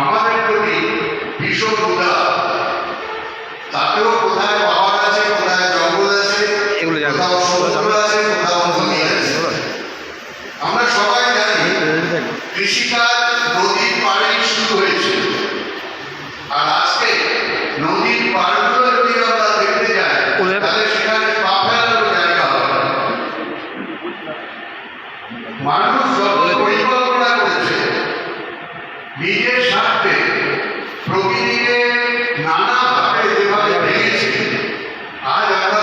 আমাদের প্রতি ভীষণ উদার তাতেও কোথায় পাওয়ার আছে কোথায় জঙ্গল আছে কোথাও সমুদ্র আছে কোথাও নদী আছে। আমরা সবাই জানি কৃষিকাজ নিজের স্বার্থে প্রকৃতিকে নানাভাবে যেভাবে ভেঙেছে আজ আমরা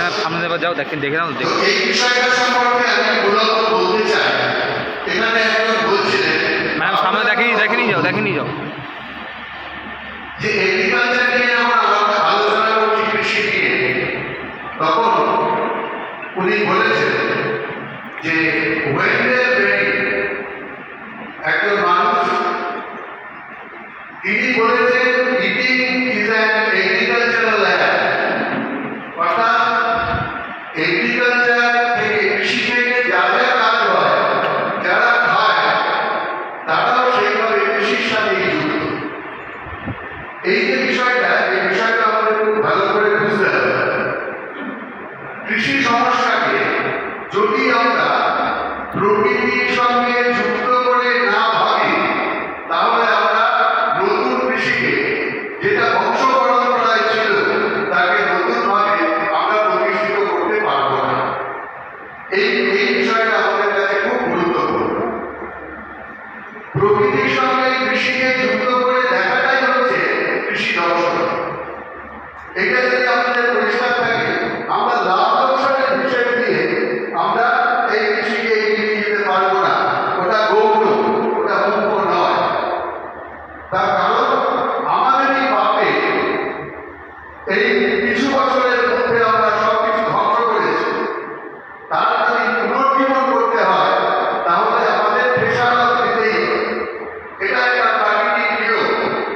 তার সামনে যাও দেখেন দেখে নাও এই বিষয়টা সম্পর্কে আমি মূলত বলতে চাই। এখানে একজন বলছিলেন ম্যাডাম সামনে দেখেনি দেখেনি যাও দেখেনি যাও। যে এগ্রিকালচার নিয়ে আমরা আলোচনা করছি কৃষি নিয়ে। তখন উনি বলেছেন যে ওয়েন্ডের একজন মানুষ, তিনি বলেছেন এগ্রিকালচারাল যারা সেইভাবে কৃষির যুক্ত। এই বিষয়টা এই বিষয়টা আমাদের খুব ভালো করে বুঝতে হবে। কৃষি সমস্যাকে যদি আমরা প্রকৃতির সঙ্গে যুক্ত এটা যদি আমাদের পরিষ্কার থাকে, আমরা লাভ লোকসানের হিসেব দিয়ে আমরা এই কৃষিকে এগিয়ে যেতে পারব না। ওটা গৌণ, ওটা মুখ্য নয়। তার কারণ, আমাদের এই পাপে এই কিছু বছরের মধ্যে আমরা সব কিছু ধ্বংস করেছি। তার